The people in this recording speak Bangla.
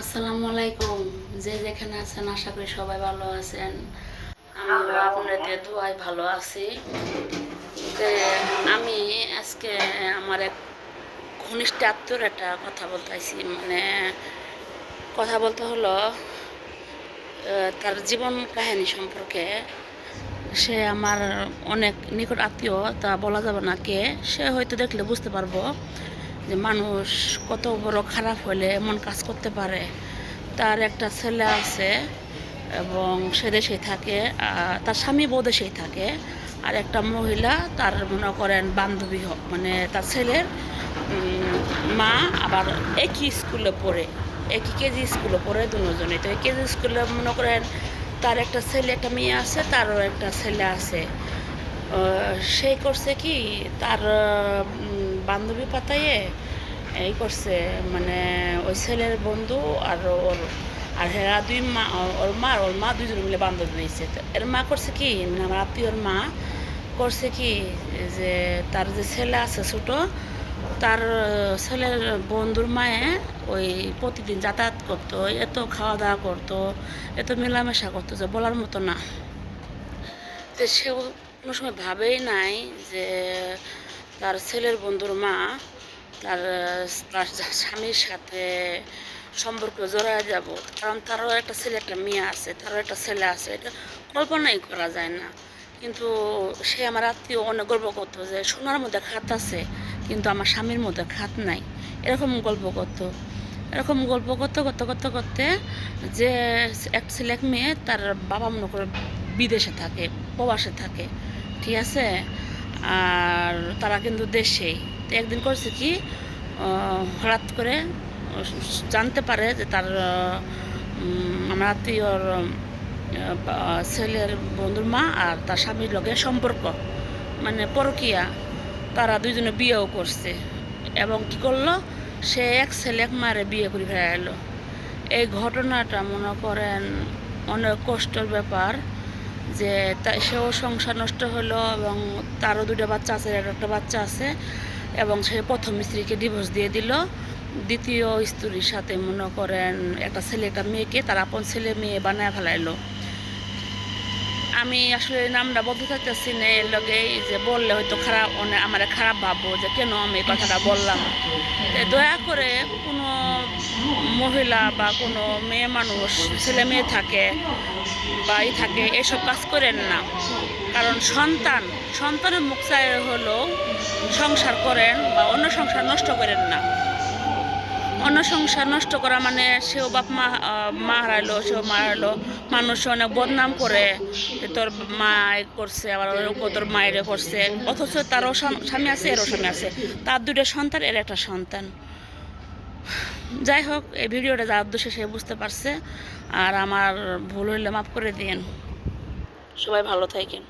আসসালামু আলাইকুম। যে যেখানে আছেন আশা করি সবাই ভালো আছেন। আমিও আপনাদের দোয়ায় ভালো আছি। আমি আজকে আমার এক ঘনিষ্ঠ আত্মীয়র একটা কথা বলতে আইছি মানে কথা বলতে হলো তার জীবন কাহিনী সম্পর্কে। সে আমার অনেক নিকট আত্মীয় তা বলা যাবে না কে। সে হয়তো দেখলে বুঝতে পারব। যে মানুষ কত বড় খারাপ হলে এমন কাজ করতে পারে। তার একটা ছেলে আছে এবং সে দেশেই থাকে তার স্বামী বউ দেশেই থাকে আর একটা মহিলা তার মনে করেন বান্ধবী হোক মানে তার ছেলের মা আবার একই স্কুলে পড়ে, একই কেজি স্কুলে পড়ে দুজনে তো কেজি স্কুলে মনে করেন তার একটা ছেলে, একটা মেয়ে আছে, তারও একটা ছেলে আছে। সে করছে কি তার বান্ধবী পাতায়ে এই করছে মানে ওই ছেলের বন্ধু আর ওর, আর হেরা দুই মা, ওর মা ওর মা দুজন মিলে বান্ধবী হয়েছে তো এর মা করছে কি মানে আমার আত্মীয়র মা করছে কি, যে তার যে ছেলে আছে ছোট, তার ছেলের বন্ধুর মায়ে ওই প্রতিদিন যাতায়াত করতো, এত খাওয়া দাওয়া করতো, এত মেলামেশা করতো যে বলার মতো না। যে সে কোনো সময় ভাবেই নাই যে তার ছেলের বন্ধুর মা, তার তার স্বামীর সাথে সম্পর্ক জড়ায় যাব। কারণ তারও একটা ছেলে, একটা মেয়ে আছে, তারও একটা ছেলে আছে, এটা কল্পনাই করা যায় না। কিন্তু সে আমার আত্মীয় অনেক গল্প করতো যে, সোনার মধ্যে খাত আছে, কিন্তু আমার স্বামীর মধ্যে খাত নাই। এরকম গল্প করতো। এরকম গল্প করতে করতে করতে করতে যে এক ছেলে, এক মেয়ে তার বাবা মনে করে বিদেশে থাকে, প্রবাসে থাকে। ঠিক আছে? আর তারা কিন্তু দেশেই তো একদিন করছে কি হঠাৎ করে জানতে পারে যে তার আমার আত্মীয়র ছেলের বন্ধুর মা আর তার স্বামীর লগে সম্পর্ক মানে পরকিয়া। তারা দুইজনে বিয়েও করছে এবং কি করল, সে এক ছেলে এক মারে বিয়ে করে ফেরাইলো এই ঘটনাটা মনে করেন অনেক কষ্টের ব্যাপার। যে সেও সংসার নষ্ট হলো এবং তারও দুটো বাচ্চা আছে একটা বাচ্চা আছে এবং সে প্রথম স্ত্রীকে ডিভোর্স দিয়ে দিল। দ্বিতীয় স্ত্রীর সাথে মনে করেন একটা ছেলে, একটা মেয়েকে তার আপন ছেলে মেয়ে বানায় ফেলাইলো। আমি আসলে নামটা বলতে চাইতেছি না, এর লগেই যে বললে হয়তো খারাপ অনেক আমার খারাপ ভাববো যে কেন আমি কথাটা বললাম। দয়া করে কোনো মহিলা বা কোনো মেয়ে মানুষ, ছেলে মেয়ে থাকে বা ই থাকে, এসব কাজ করেন না। কারণ সন্তান, সন্তানের মুখ চাই হলো সংসার করেন বা অন্য সংসার নষ্ট করেন না। অন্য সংসার নষ্ট করা মানে সেও বাপ মা মা হারাইলো, সেও মা হারাইলো, মানুষ অনেক বদনাম করে তোর মা করছে, আবার তোর মায়ের করছে, অথচ তারও স্বামী আছে, এরও স্বামী আছে। তার দুটো সন্তান, এর একটা সন্তান। যাই হোক এই ভিডিওটা যার উদ্দেশ্যে সে বুঝতে পারছে। আর আমার ভুল হইলে মাফ করে দিয়েন। সবাই ভালো থাকেন।